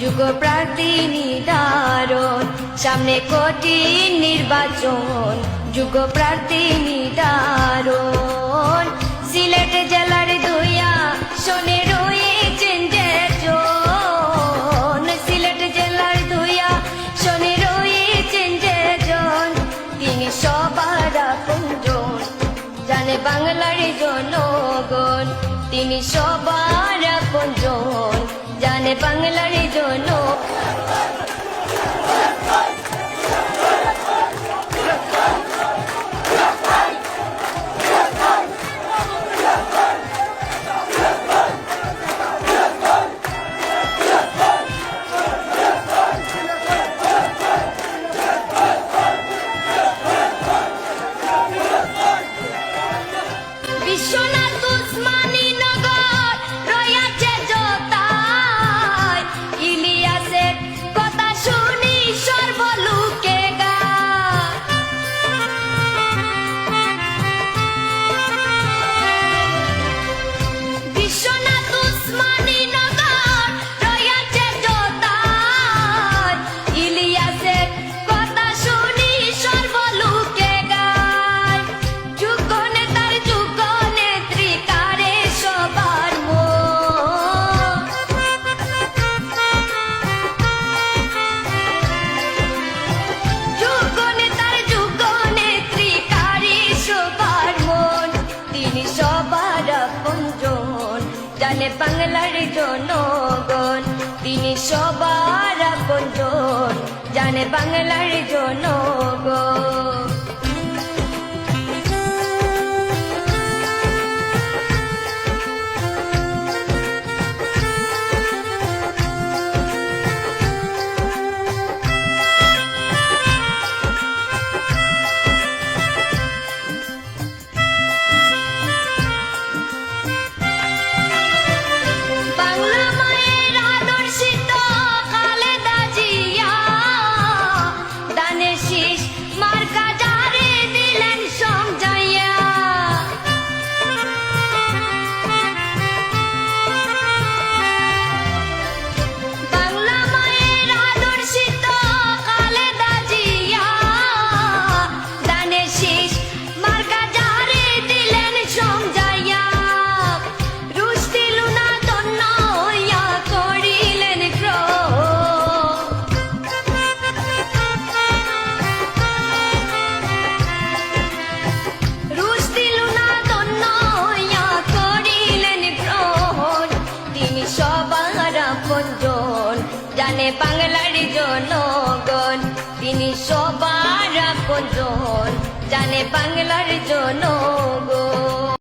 যোগ্য প্রার্থী নির্ধারণ সামনে কঠিন নির্বাচন, যুগ প্রার্থী নির্ধারণ সিলেট জেলার দুইয়া, শোনে রয়েছেন যেজন। সিলেট জেলার দুইয়া, শোনে রয়েছেন যেজন। তিনি সবার আপনজন, জানে বাংলার জনগণ। তিনি সবার বাংলার জন জানে বাংলার জনগণ তিনি সবার আপন জানে বাংলার জনগণ। তিনি সবার আপন জানে বাংলার জনগণ